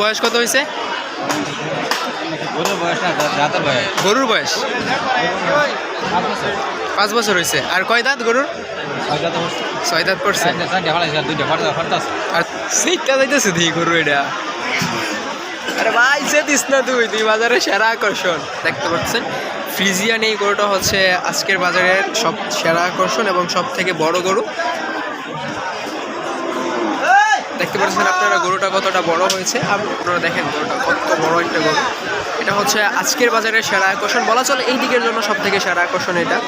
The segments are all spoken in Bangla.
বয়স কত হয়েছে? গরুর বয়স পাঁচ বছর হয়েছে। আর কয় দাঁত গরুর? ছয় দাঁত পড়ছে। আর সেইটা যাইতেছে দি গরু এটা। আরে ভাই সে দিস না তুই তুই বাজারে সেরা আকর্ষণ। দেখতে পাচ্ছেন? ফ্রিজিয়ান এই গরুটা হচ্ছে আজকের বাজারের সব সেরা আকর্ষণ এবং সব থেকে বড় গরু। দেখতে পাচ্ছেন আপনারা গরুটা কতটা বড় হয়েছে আপনারা দেখেন গরুটা কত বড় একটা গরু। এটা হচ্ছে আজকের বাজারের সেরা আকর্ষণ। বলা চলে এই দিকের জন্য সব থেকে সেরা আকর্ষণ এটা।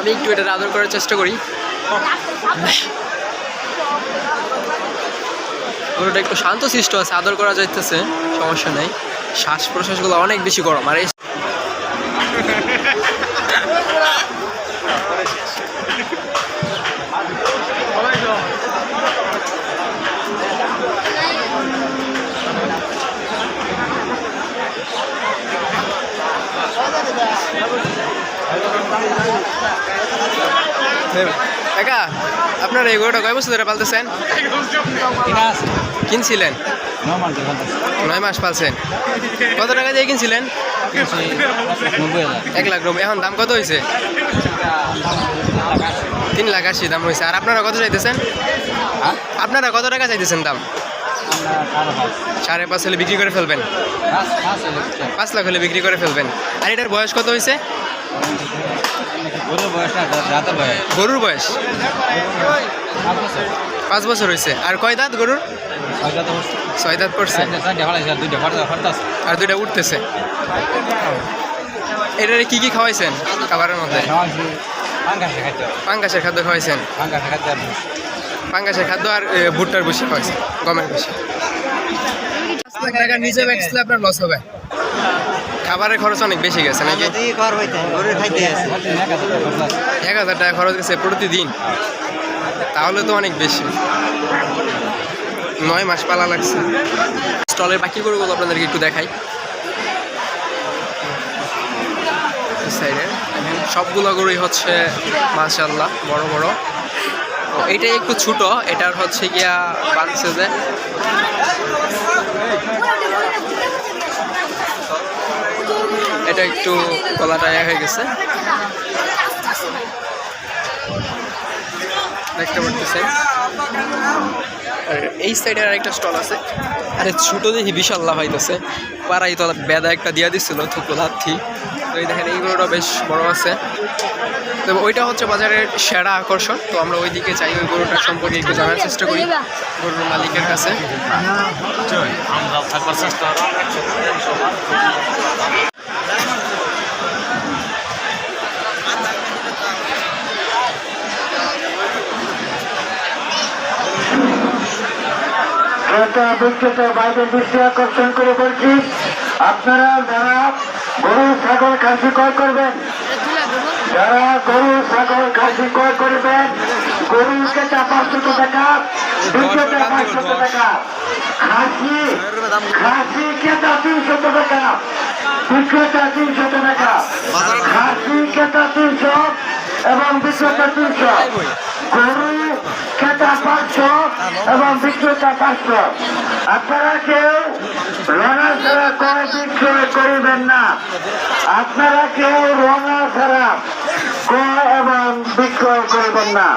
আমি একটু এটা আদর করার চেষ্টা করি। গরুটা একটু শান্ত সৃষ্ট আছে, আদর করা যাইতেছে, সমস্যা নেই। শ্বাস প্রশ্বাসগুলো অনেক বেশি গরম, আর এই একা আপনার এই গরুটা কয় বছর ধরে পালতেছেন? কিনছিলেন? নয় মাস পালছেন। কত টাকা দিয়ে কিনছিলেন? এক লাখ নব্বই। এখন দাম কত হয়েছে তিন লাখ আশি দাম হয়েছে আর আপনারা কত চাইতেছেন? আপনারা কত টাকা চাইতেছেন দাম? সাড়ে পাঁচ হলে বিক্রি করে ফেলবেন। পাঁচ লাখ হলে বিক্রি করে ফেলবেন। আর এটার বয়স কত হয়েছে গরুর বয়স? পাঁচ বছর হয়েছে। আর কয় দাঁত গরুর? ছয় দাঁত পড়ছে। আর দুইটা উঠতেছে। এটারে কি কি খাওয়াইছেন খাবারের মধ্যে? পাঙ্গাসের খাদ্য খাওয়াইছেন। পাঙ্গাসের খাদ্য আর ভুট্টার বসে খাওয়াইছেন গমের বসে। টাকা নিচে বেচলে আপনার লস হবে। খাবারের খরচ অনেক বেশি গেছে নাকি? এক হাজার টাকা খরচ গেছে প্রতিদিন। তাহলে তো অনেক বেশি। নয় মাস পালা লাগছে। স্টলের বাকি গরুগুলো আপনাদেরকে একটু দেখাই। সাইডে সবগুলো গরুই হচ্ছে মাশাল্লাহ বড় বড়। তো এইটাই একটু ছোট এটার হচ্ছে গিয়া বাঁধছে যে এটা একটু গলাটা ইয়া হয়ে গেছে। দেখতে আর এই সাইডে আর একটা স্টল আছে। আরে, ছোটো দেখি বিশাল লাভ হইতেছে পাড়াই তো বেদা একটা দিয়া দিচ্ছিল থুকু লাথি। তো এই দেখেন, এইগুলোটা বেশ বড় আছে। তো ওইটা হচ্ছে বাজারের সেরা আকর্ষণ। তো আমরা ওই দিকে চাই ওই গরুটার সম্পর্কে একটু জানার চেষ্টা করি। গরুর মালিকের কাছে। ক্রেতা বিক্রেতার বাইরে দৃষ্টি আকর্ষণ করে বলছি, আপনারা যারা গরু, ছাগল, খাসি ক্রয় করবেন, যারা গরু, ছাগল, খাসি ক্রয় করবেন গরু কেটা পাঁচশত টাকা বিক্রেতা পাঁচশত টাকা, খাসি খাসি কেটা তিনশত টাকা বিক্রেতা তিনশত টাকা খাসি কেটা তিনশো এবং বিক্রেতা তিনশো। পাঁচশো এবং বিক্রেতা পাত্র আপনারা কেউ রঙা ছাড়া কোনো বিক্রয় করিবেন না। আপনারা কেউ রঙা ছাড়া ক্রয় এবং বিক্রয় করিবেন না।